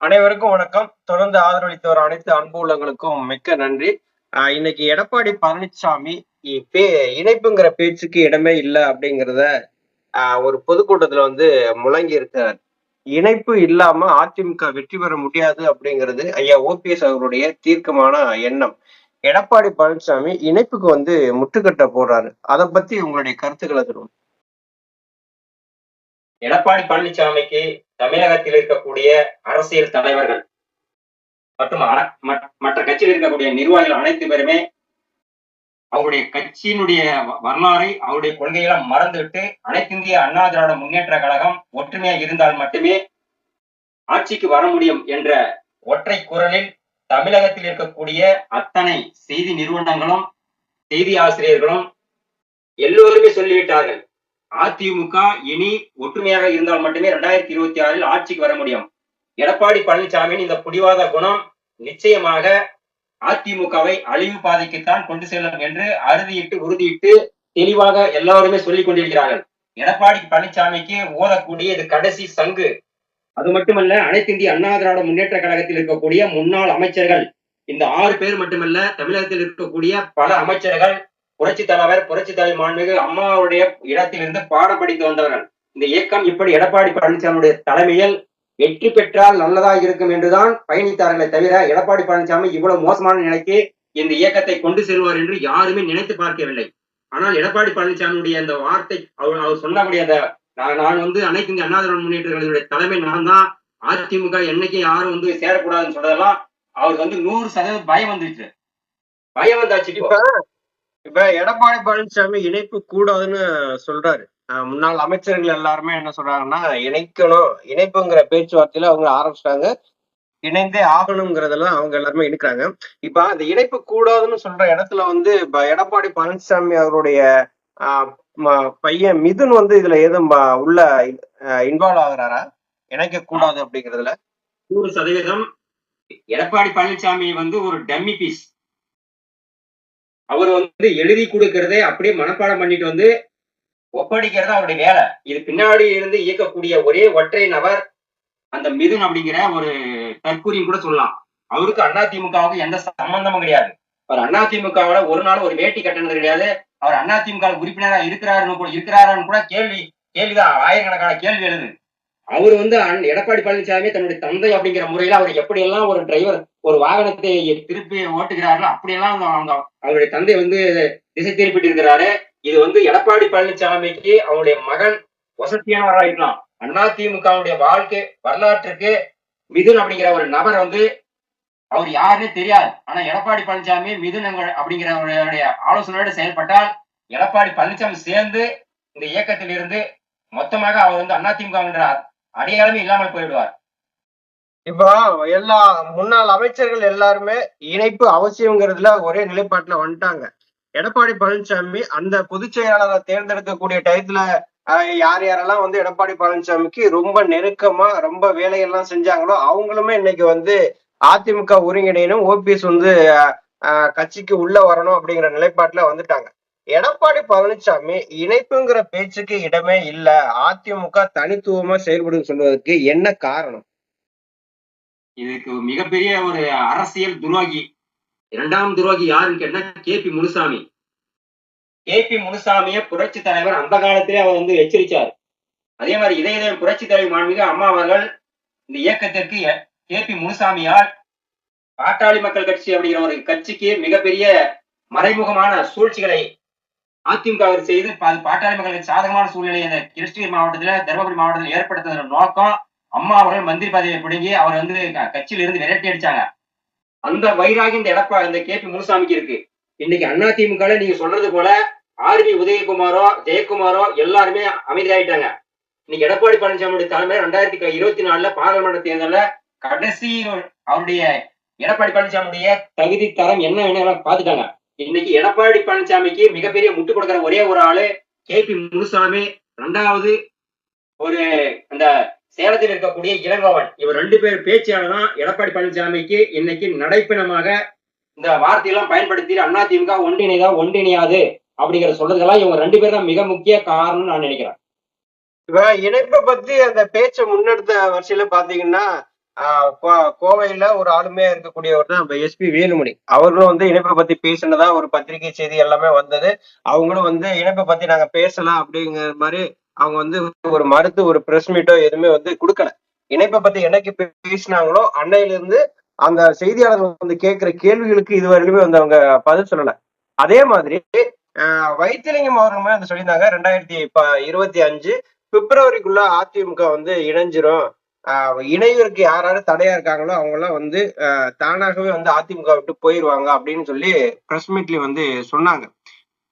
அனைவருக்கும் வணக்கம். தொடர்ந்து ஆதரவளித்து வர அனைத்து அன்பு உள்ளங்களுக்கும் மிக்க நன்றி. ஆஹ் இன்னைக்கு எடப்பாடி பழனிசாமி பே- இணைப்புங்கிற பேச்சுக்கு இடமே இல்லை அப்படிங்கிறத ஆஹ் ஒரு பொதுக்கூட்டத்துல வந்து முழங்கி இருக்கார் இணைப்பு இல்லாம அதிமுக வெற்றி பெற முடியாது அப்படிங்கிறது ஐயா ஓபிஎஸ் அவருடைய தீர்க்கமான எண்ணம். எடப்பாடி பழனிசாமி இணைப்புக்கு வந்து முட்டுக்கட்டை போடுறாரு. அதை பத்தி உங்களுடைய கருத்துக்களை தருவோம் எடப்பாடி பழனிசாமிக்கு தமிழகத்தில் இருக்கக்கூடிய அரசியல் தலைவர்கள் மற்றும் மற்ற- மற்ற கட்சியில் இருக்கக்கூடிய நிர்வாகிகள் அனைத்து பேருமே அவருடைய கட்சியினுடைய வரலாறை அவருடைய கொள்கைகளை மறந்துவிட்டு அனைத்திந்திய அண்ணா திராவிட முன்னேற்ற கழகம் ஒற்றுமையா இருந்தால் மட்டுமே ஆட்சிக்கு வர முடியும் என்ற ஒற்றை குரலில் தமிழகத்தில் இருக்கக்கூடிய அத்தனை செய்தி நிறுவனங்களும் செய்தி ஆசிரியர்களும் எல்லோருமே சொல்லிவிட்டார்கள். அதிமுக இனி ஒற்றுமையாக இருந்தால் மட்டுமே ரெண்டாயிரத்தி இருபத்தி ஆறில் ஆட்சிக்கு வர முடியும். எடப்பாடி பழனிசாமியின் இந்த புடிவாத குணம் நிச்சயமாக அதிமுகவை அழிவு பாதைக்குத்தான் கொண்டு செல்லும் என்று அறுதியிட்டு உறுதியிட்டு தெளிவாக எல்லாருமே சொல்லிக் கொண்டிருக்கிறார்கள். எடப்பாடி பழனிசாமிக்கு ஓதக்கூடிய இது கடைசி சங்கு. அது மட்டுமல்ல அனைத்து இந்திய அண்ணா திராவிட முன்னேற்ற கழகத்தில் இருக்கக்கூடிய முன்னாள் அமைச்சர்கள் இந்த ஆறு பேர் மட்டுமல்ல தமிழகத்தில் இருக்கக்கூடிய பல அமைச்சர்கள் புரட்சி தலைவர் புரட்சி தலைவர் மாண்புமிகு அம்மாவுடைய இடத்திலிருந்து பாடம் படித்து வந்தவர்கள். இந்த இயக்கம் இப்படி எடப்பாடி பழனிசாமியுடைய தலைமையில் வெற்றி பெற்றால் நல்லதா இருக்கும் என்றுதான் பயணித்தார்களே தவிர எடப்பாடி பழனிசாமி இவ்வளவு மோசமான நிலைக்கு இந்த இயக்கத்தை கொண்டு செல்வார் என்று யாருமே நினைத்து பார்க்கவில்லை. ஆனால் எடப்பாடி பழனிசாமியுடைய அந்த வார்த்தை அவர் அவர் சொல்லக்கூடிய அந்த நான் வந்து அனைத்து இந்த அண்ணா திராவிட தலைமை நான் தான். அதிமுக என்னைக்கு யாரும் வந்து சேரக்கூடாதுன்னு சொல்றதெல்லாம் அவருக்கு வந்து நூறு சதவீதம் பயம் வந்துச்சு பயம் வந்தாச்சு இப்ப எடப்பாடி பழனிசாமி இணைப்பு கூடாதுன்னு சொல்றாரு. ஆஹ் முன்னாள் அமைச்சர்கள் எல்லாருமே என்ன சொல்றாங்கன்னா இணைக்கணும் இணைப்புங்கிற பேச்சுவார்த்தையில அவங்க ஆரம்பிச்சிட்டாங்க. இணைந்தே ஆகணுங்கிறதெல்லாம் அவங்க எல்லாருமே இருக்கிறாங்க இப்ப அந்த இணைப்பு கூடாதுன்னு சொல்ற இடத்துல வந்து இப்ப எடப்பாடி பழனிசாமி அவருடைய ஆஹ் பையன் மிதுன் வந்து இதுல ஏதும் உள்ள இன்வால்வ் ஆகுறாரா? இணைக்க கூடாது அப்படிங்கிறதுல. நூறு சதவீதம் எடப்பாடி பழனிசாமி வந்து ஒரு டம்மி பீஸ். அவர் வந்து எழுதி கொடுக்கறதே அப்படியே மனப்பாடம் பண்ணிட்டு வந்து ஒப்படைக்கிறது அவருடைய வேலை. இது பின்னாடி இருந்து இயக்கக்கூடிய ஒரே ஒற்றை நபர் அந்த மிதுன் அப்படிங்கிற ஒரு தற்கூரியும் கூட சொல்லலாம். அவருக்கு அதிமுகவுக்கு எந்த சம்பந்தமும் கிடையாது. அவர் அதிமுகவோட ஒரு நாள் ஒரு வேட்டி கட்டினது கிடையாது. அவர் அதிமுக உறுப்பினரா இருக்கிறாருன்னு கூட இருக்கிறாருன்னு கூட கேள்வி கேள்விதான் ஆயிரக்கணக்கான கேள்வி எழுது. அவர் வந்து எடப்பாடி பழனிசாமி தன்னுடைய தந்தை அப்படிங்கிற முறையில அவர் எப்படியெல்லாம் ஒரு டிரைவர் ஒரு வாகனத்தை திருப்பி ஓட்டுகிறார்களோ அப்படியெல்லாம் அவங்க அவருடைய தந்தை வந்து திசை திருப்பிட்டு இருக்கிறாரு. இது வந்து எடப்பாடி பழனிசாமிக்கு அவருடைய மகன் வசதியானவராக அண்ணா திமுகவுடைய வாழ்க்கை வரலாற்றுக்கு மிதுன் அப்படிங்கிற ஒரு நபர் வந்து அவர் யாருன்னு தெரியாது. ஆனா எடப்பாடி பழனிசாமி மிதுன் அப்படிங்கிறவருடைய ஆலோசனையோடு செயல்பட்டால் எடப்பாடி பழனிசாமி சேர்ந்து இந்த இயக்கத்தில் இருந்து மொத்தமாக அவர் வந்து அதிமுக என்ற அடையாளமே இல்லாமல் போயிடுவார் இப்போ எல்லா முன்னாள் அமைச்சர்கள் எல்லாருமே இணைப்பு அவசியங்கிறதுல ஒரே நிலைப்பாட்டுல வந்துட்டாங்க. எடப்பாடி பழனிசாமி அந்த பொதுச் செயலாளரை தேர்ந்தெடுக்கக்கூடிய டயத்துல யார் யாரெல்லாம் வந்து எடப்பாடி பழனிசாமிக்கு ரொம்ப நெருக்கமா ரொம்ப வேலையெல்லாம் செஞ்சாங்களோ அவங்களுமே இன்னைக்கு வந்து அதிமுக ஒருங்கிணைனும் ஓபிஎஸ் வந்து கட்சிக்கு உள்ள வரணும் அப்படிங்கிற நிலைப்பாட்டுல வந்துட்டாங்க. எடப்பாடி பழனிசாமி இணைப்புங்கிற பேச்சுக்கு இடமே இல்ல. அதிமுக தனித்துவமா செயல்படும் சொல்வதற்கு என்ன காரணம்? இதுக்கு மிகப்பெரிய ஒரு அரசியல் துரோகி. இரண்டாம் துரோகி யாருன்னு கேட்டா K P Munusamy. K P முனுசாமிய புரட்சி தலைவர் அந்த காலத்திலே அவர் வந்து எச்சரிச்சார். அதே மாதிரி இதய புரட்சி தலைவர் மாண்புமிகு அம்மா அவர்கள் இந்த இயக்கத்திற்கு கே பி முனுசாமியால் பாட்டாளி மக்கள் கட்சி அப்படிங்கிற ஒரு கட்சிக்கு மிகப்பெரிய மறைமுகமான சூழ்ச்சிகளை அதிமுக அவர் செய்து பா- பாட்டாளி மக்களுக்கு சாதகமான சூழ்நிலையை இந்த கிருஷ்ணகிரி மாவட்டத்துல தருமபுரி மாவட்டத்தில் ஏற்படுத்துவதன் நோக்கம் அம்மா அவர்கள் மந்திரி பதவியை பிடுங்கி அவர் வந்து க- கட்சியில இருந்து விரட்டி அடிச்சாங்க. அந்த வைராகி இந்த எடப்பா இந்த கே பி முனுசாமிக்கு இருக்கு. இன்னைக்கு அதிமுக நீங்க சொல்றது போல ஆர்பி உதயகுமாரோ ஜெயக்குமாரோ எல்லாருமே அமைதியாயிட்டாங்க. இன்னைக்கு எடப்பாடி பழனிசாமியுடைய தலைமையில ரெண்டாயிரத்தி இருபத்தி நாலுல பாராளுமன்ற தேர்தலில் கடைசி அவருடைய எடப்பாடி பழனிசாமியுடைய தகுதி தரம் என்ன வேணும் பார்த்துட்டாங்க இன்னைக்கு எடப்பாடி பழனிசாமிக்கு மிகப்பெரிய முட்டு கொடுக்கிற ஒரே ஒரு ஆளு கே பி முனுசாமி. ரெண்டாவது ஒரு அந்த சேலத்தில் இருக்கக்கூடிய இளங்கோவன். இவர் ரெண்டு பேர் பேச்சியால தான் எடப்பாடி பழனிசாமிக்கு இன்னைக்கு நடைப்பிணமாக இந்த வார்த்தையெல்லாம் பயன்படுத்தி அதிமுக ஒன்றிணைதா ஒன்றிணையாது அப்படிங்கிற சொல்றதெல்லாம் இவங்க ரெண்டு பேர் தான் மிக முக்கிய காரணம்னு நான் நினைக்கிறேன். இப்ப இணைப்பை பத்தி அந்த பேச்சை முன்னெடுத்த வரிசையில பாத்தீங்கன்னா கோவையில ஒரு ஆளுமையா இருக்கக்கூடியவர் தான் எஸ்பி வேலுமணி. அவர்களும் வந்து இணைப்பை பத்தி பேசினதா ஒரு பத்திரிகை செய்தி எல்லாமே வந்தது. அவங்களும் வந்து இணைப்பை பத்தி நாங்க பேசலாம் அப்படிங்கிற மாதிரி அவங்க வந்து ஒரு மறுத்து ஒரு பிரஸ் மீட்டோ எதுவுமே வந்து கொடுக்கல. இணைப்பை பத்தி என்னைக்கு பேசினாங்களோ அன்னையில இருந்து அந்த செய்தியாளர்கள் வந்து கேட்கிற கேள்விகளுக்கு இதுவரையிலுமே வந்து அவங்க பதில் சொல்லல. அதே மாதிரி வைத்திலிங்கம் அவர்களுமே வந்து சொல்லியிருந்தாங்க ரெண்டாயிரத்தி இருபத்தி அஞ்சு பிப்ரவரிக்குள்ள அதிமுக வந்து இணைஞ்சிரும். ஆஹ் இணைவருக்கு யார் யாரு தடையா இருக்காங்களோ அவங்க எல்லாம் வந்து தானாகவே வந்து அதிமுக விட்டு போயிருவாங்க அப்படின்னு சொல்லி பிரஸ் மீட்ல வந்து சொன்னாங்க.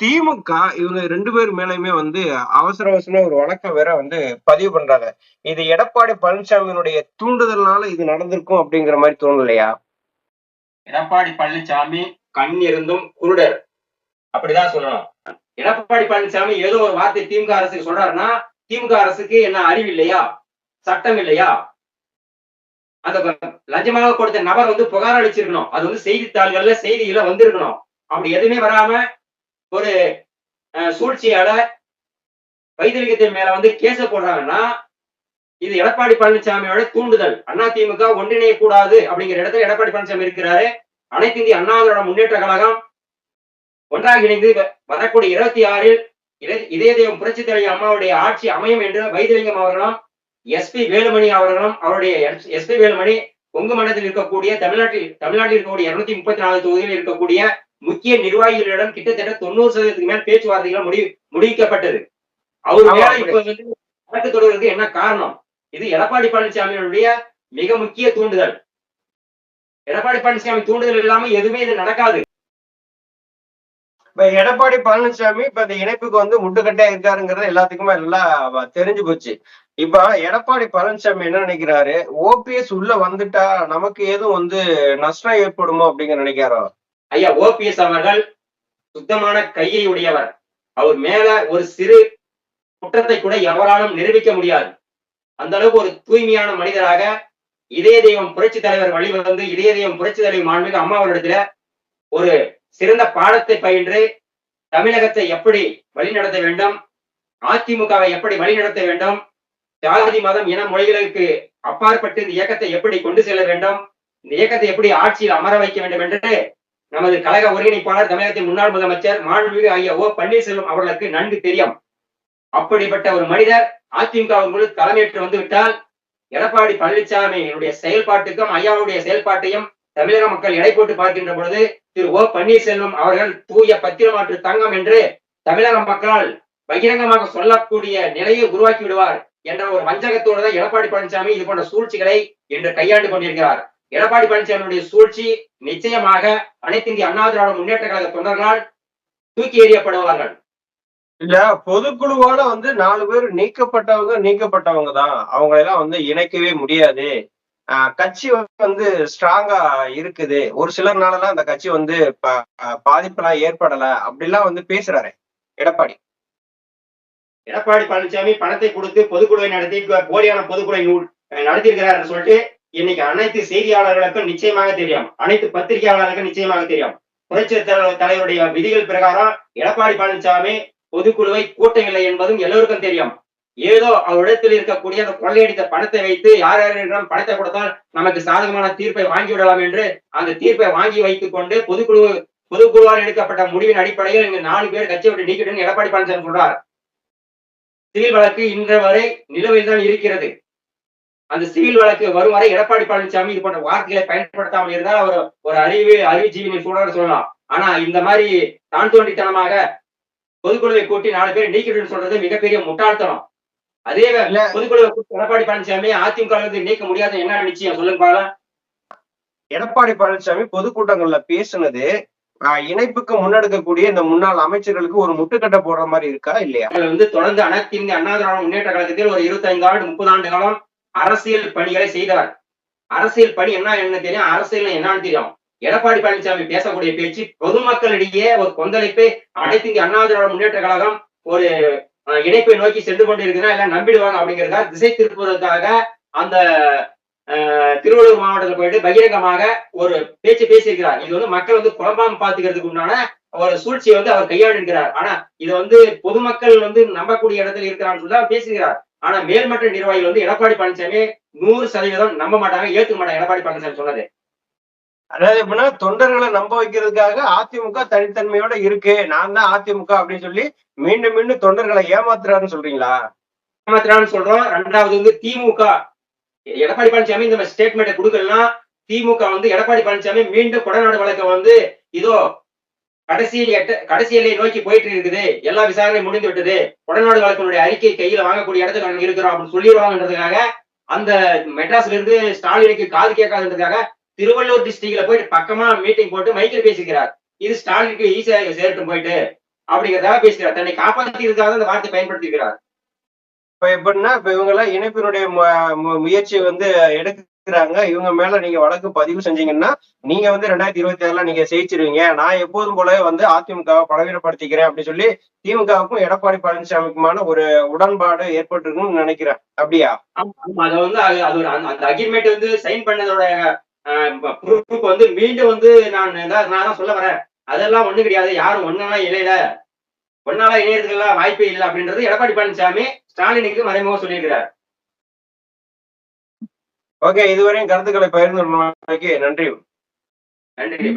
திமுக இவங்க ரெண்டு பேர் மேலயுமே வந்து அவசர அவசரமா ஒரு வழக்கம் வேற வந்து பதிவு பண்றாங்க. இது எடப்பாடி பழனிசாமியினுடைய தூண்டுதல்னால இது நடந்திருக்கும் அப்படிங்கிற மாதிரி தோணலையா? எடப்பாடி பழனிசாமி கண் இருந்தும் குருடர். அப்படிதான் சொல்லணும். எடப்பாடி பழனிசாமி ஏதோ ஒரு வார்த்தை திமுக அரசுக்கு சொல்றாருன்னா திமுக அரசுக்கு என்ன அறிவு இல்லையா? சட்டம் இல்லையா? அந்த லஞ்சமாக கொடுத்த நபர் வந்து புகார் அளிச்சிருக்கணும். அது வந்து செய்தித்தாள்கள்ல செய்தியில வந்திருக்கணும். அப்படி எதுவுமே வராம ஒரு அஹ், சூழ்ச்சியால வைத்திலிங்கத்தின் மேல வந்து கேச போடுறாங்கன்னா இது எடப்பாடி பழனிசாமியோட தூண்டுதல். அதிமுக ஒன்றிணைய கூடாது அப்படிங்கிற இடத்துல எடப்பாடி பழனிசாமி இருக்கிறாரு. அனைத்து இந்திய அண்ணாதிரோட முன்னேற்ற கழகம் ஒன்றாக இணைந்து வ- வரக்கூடிய இருபத்தி ஆறில் இதய தெய்வம் புரட்சி தலைவர் அம்மாவுடைய ஆட்சி அமையும் என்று வைத்தியலிங்கம் அவர்களும் எஸ்பி வேலுமணி அவர்களும் அவருடைய எஸ்பி வேலுமணி கொங்கு மண்டலத்தில் இருக்கக்கூடிய தமிழ்நாட்டில் தமிழ்நாட்டில் இருக்கக்கூடிய இருநூத்தி முப்பத்தி நாலு தொகுதியில் இருக்கக்கூடிய முக்கிய நிர்வாகிகளிடம் கிட்டத்தட்ட தொண்ணூறு சதவீதத்துக்கு மேல் பேச்சுவார்த்தைகள் முடிவு முடிவிக்கப்பட்டது அவர் மேல. இப்ப வந்து வழக்கு தொடர்றதுக்கு என்ன காரணம்? இது எடப்பாடி பழனிசாமியினுடைய மிக முக்கிய தூண்டுதல். எடப்பாடி பழனிசாமி தூண்டுதல் இல்லாம எதுவுமே இது நடக்காது. இப்ப எடப்பாடி பழனிசாமி இப்ப இந்த இணைப்புக்கு வந்து முட்டுக்கட்டையா இருக்காருங்கிறது எல்லாத்துக்குமே நல்லா தெரிஞ்சு போச்சு. இப்ப எடப்பாடி பழனிசாமி என்ன நினைக்கிறாரு? ஓபிஎஸ் உள்ள வந்துட்டா நமக்கு எதுவும் வந்து நஷ்டம் ஏற்படுமோ அப்படிங்கிற நினைக்கிறாரோ? ஐயா ஓபிஎஸ் அவர்கள் சுத்தமான கையை உடையவர் அவர் மேல ஒரு சிறு குற்றத்தை கூட எவராலும் நிரூபிக்க முடியாது. அந்த அளவுக்கு ஒரு தூய்மையான மனிதராக இதய தெய்வம் புரட்சி தலைவர் வழிவந்து இதய தெய்வம் புரட்சி தலைவர் மாண்புமிகு அம்மா அவரிடத்துல ஒரு சிறந்த பாடத்தை பயின்று தமிழகத்தை எப்படி வழிநடத்த வேண்டும் அதிமுகவை எப்படி வழிநடத்த வேண்டும் ஜாதி மதம் இன மொழிகளுக்கு அப்பாற்பட்டு இந்த இயக்கத்தை எப்படி கொண்டு செல்ல வேண்டும் இந்த இயக்கத்தை எப்படி ஆட்சியில் அமர வைக்க வேண்டும் என்று நமது கழக ஒருங்கிணைப்பாளர் தமிழகத்தின் முன்னாள் முதலமைச்சர் மாண்புமிகு ஐயா ஓ பன்னீர்செல்வம் அவர்களுக்கு நன்கு தெரியும். அப்படிப்பட்ட ஒரு மனிதர் அதிமுக முழு தலைமையேற்று வந்துவிட்டால் எடப்பாடி பழனிசாமியினுடைய செயல்பாட்டுக்கும் ஐயாவுடைய செயல்பாட்டையும் தமிழக மக்கள் எடை போட்டு பார்க்கின்ற பொழுது திரு ஓ பன்னீர்செல்வம் அவர்கள் தூய பத்திரமாற்று தங்கம் என்று தமிழக மக்களால் பகிரங்கமாக சொல்லக்கூடிய நிலையை உருவாக்கி விடுவார் என்ற ஒரு வஞ்சகத்தோடு தான் எடப்பாடி பழனிசாமி இது போன்ற சூழ்ச்சிகளை இன்று கையாண்டு கொண்டிருக்கிறார். எடப்பாடி பழனிசாமியுடைய சூழ்ச்சி நிச்சயமாக அனைத்து இந்திய அண்ணா திராவிட முன்னேற்ற கழக தொண்டர்களால் தூக்கி எறியப்படுவார்கள். இல்ல பொதுக்குழுவோட வந்து நாலு பேர் நீக்கப்பட்டவங்க நீக்கப்பட்டவங்க தான் அவங்களை எல்லாம் வந்து இணைக்கவே முடியாது. கட்சி வந்து ஸ்ட்ராங்கா இருக்குது. ஒரு சிலர்னாலலாம் அந்த கட்சி வந்து பாதிப்பெல்லாம் ஏற்படல. அப்படிலாம் வந்து பேசுறாரு எடப்பாடி. எடப்பாடி பழனிசாமி பணத்தை கொடுத்து பொதுக்குழுவை நடத்தி போலியான பொதுக்குழுவை நூல் நடத்தியிருக்கிறார் சொல்லிட்டு இன்னைக்கு அனைத்து செய்தியாளர்களுக்கும் நிச்சயமாக தெரியும். அனைத்து பத்திரிகையாளர்களுக்கும் நிச்சயமாக தெரியும். புரட்சி தலைவருடைய விதிகள் பிரகாரம் எடப்பாடி பழனிசாமி பொதுக்குழுவை கூட்டவில்லை என்பதும் எல்லோருக்கும் தெரியும். ஏதோ அவரிடத்தில் இருக்கக்கூடிய அந்த கொள்ளையடித்த பணத்தை வைத்து யார் யாரிடம் பணத்தை கொடுத்தால் நமக்கு சாதகமான தீர்ப்பை வாங்கி விடலாம் என்று அந்த தீர்ப்பை வாங்கி வைத்துக் கொண்டு பொதுக்குழு பொதுக்குழுவால் எடுக்கப்பட்ட முடிவின் அடிப்படையில் இங்கு நாலு பேர் கட்சி விட்டு நீக்கிட்டு எடப்பாடி பழனிசாமி சொல்றார் சிவில் வழக்கு இன்று வரை நிலுவையில் தான் இருக்கிறது. அந்த சிவில் வழக்கு வரும் வரை எடப்பாடி பழனிசாமி இது போன்ற வார்த்தைகளை பயன்படுத்தாமல் இருந்தால் அவர் ஒரு அறிவு அறிவுஜீவினை சூழல் சொல்லலாம். ஆனா இந்த மாதிரி தான் தோண்டித்தனமாக பொதுக்குழுவை கூட்டி நாலு பேர் நீக்கிட்டு சொல்றது மிகப்பெரிய முட்டாள்தனம். அதே கூட்டி எடப்பாடி பழனிசாமி அதிமுக நீக்க முடியாத என்ன நிச்சயம் சொல்லுங்க பாக்கலாம் எடப்பாடி பழனிசாமி பொதுக்கூட்டங்கள்ல பேசுனது இணைப்புக்கு முன்னெடுக்கக்கூடிய இந்த முன்னாள் அமைச்சர்களுக்கு ஒரு முட்டுக்கட்டை போடுற மாதிரி இருக்கா இல்லையா? அவர்கள் வந்து தொடர்ந்து அனைத்து இந்திய அண்ணா திராவிட முன்னேற்ற கழகத்தில் ஒரு 25 ஆண்டு முப்பது ஆண்டு காலம் அரசியல் பணிகளை செய்தவர் அரசியல் பணி என்ன என்ன தெரியும். அரசியல் என்னன்னு தெரியும். எடப்பாடி பழனிசாமி பேசக்கூடிய பேச்சு பொதுமக்களிடையே ஒரு கொந்தளிப்பை அனைத்து இந்திய அண்ணா திராவிட முன்னேற்ற கழகம் ஒரு இணைப்பை நோக்கி சென்று கொண்டிருக்குன்னா எல்லாம் நம்பிடுவாங்க அப்படிங்கிறதா திசை திருப்புவதற்காக அந்த திருவள்ளூர் மாவட்டத்தில் போயிட்டு பகிரங்கமாக ஒரு பேச்சு பேசியிருக்கிறார். இது வந்து மக்கள் வந்து குழம்பாம பாத்துக்கிறதுக்கு உண்டான ஒரு சூழ்ச்சியை வந்து அவர் கையாளுகிறார் ஆனா இது வந்து பொதுமக்கள் வந்து நம்பக்கூடிய இடத்துல இருக்கிறான்னு சொல்லி அவர் பேசுகிறார் ஆனா மேல்மட்ட நிர்வாகிகள் வந்து எடப்பாடி பழனிசாமி நூறு சதவீதம் நம்ப மாட்டாங்க ஏத்துக்க மாட்டாங்க எடப்பாடி பழனிசாமி சொன்னது. அதாவது எப்படின்னா தொண்டர்களை நம்ப வைக்கிறதுக்காக அதிமுக தனித்தன்மையோட இருக்கு நான் தான் அதிமுக அப்படின்னு சொல்லி மீண்டும் மீண்டும் தொண்டர்களை ஏமாத்துறாருன்னு சொல்றீங்களா? ஏமாத்துறான்னு சொல்றோம். ரெண்டாவது வந்து திமுக எடப்பாடி பழனிசாமி இந்த ஸ்டேட்மெண்ட் கொடுக்கலாம் திமுக வந்து எடப்பாடி பழனிசாமி மீண்டும் கொடநாடு வழக்கை வந்து இதோ கடைசியில் எட்ட கடைசி எல்லையை நோக்கி போயிட்டு இருக்குது. எல்லா விசாரணையும் முடிந்து விட்டது. கொடநாடு வழக்கினுடைய அறிக்கை கையில வாங்கக்கூடிய இடத்துல நாங்க இருக்கிறோம் அப்படின்னு சொல்லிடுவாங்கன்றதுக்காக அந்த மெட்ராஸ்ல இருந்து ஸ்டாலினுக்கு காது கேட்காதுன்றதுக்காக திருவள்ளூர் டிஸ்ட்ரிக்ட்ல போயிட்டு பக்கமா மீட்டிங் போட்டு மைக்கில் பேசிக்கிறார். இது ஸ்டாலினுக்கு ஈஸியா சேரட்டும் போயிட்டு அப்படிங்கிறதாக பேசுகிறார் தன்னை காப்பாற்றிக்கிறதுக்காக அந்த வார்த்தை பயன்படுத்திக்கிறார். இப்ப எப்படின்னா இப்ப இவங்க எல்லாம் இணைப்பினுடைய முயற்சி வந்து எடுக்கிறாங்க. இவங்க மேல நீங்க வழக்கு பதிவு செஞ்சீங்கன்னா நீங்க வந்து ரெண்டாயிரத்தி இருபத்தி ஆறுல நீங்க ஜெயிச்சிருவீங்க. நான் எப்போதும் போல வந்து அதிமுகவை பலவீனப்படுத்திக்கிறேன் அப்படின்னு சொல்லி திமுகவுக்கும் எடப்பாடி பழனிசாமிக்குமான ஒரு உடன்பாடு ஏற்பட்டிருக்குன்னு நினைக்கிறேன். அப்படியா? ஆமா, அது வந்து அது ஒரு அந்த அக்ரிமெண்ட் வந்து சைன் பண்ணதோட ப்ரூஃப் வந்து மீண்டும் வந்து நான் நான் தான் சொல்ல வரேன். அதெல்லாம் ஒண்ணு கிடையாது. யாரும் ஒன்னெல்லாம் இணையல. ஒன்னால இணையறதுக்கெல்லாம் வாய்ப்பே இல்லை அப்படின்றது எடப்பாடி பழனிசாமி ஸ்டாலினுக்கு மறைமுகமா சொல்லியிருக்கிறார். ஓகே இதுவரையும் கருத்துக்களை பகிர்ந்து நன்றி. நன்றி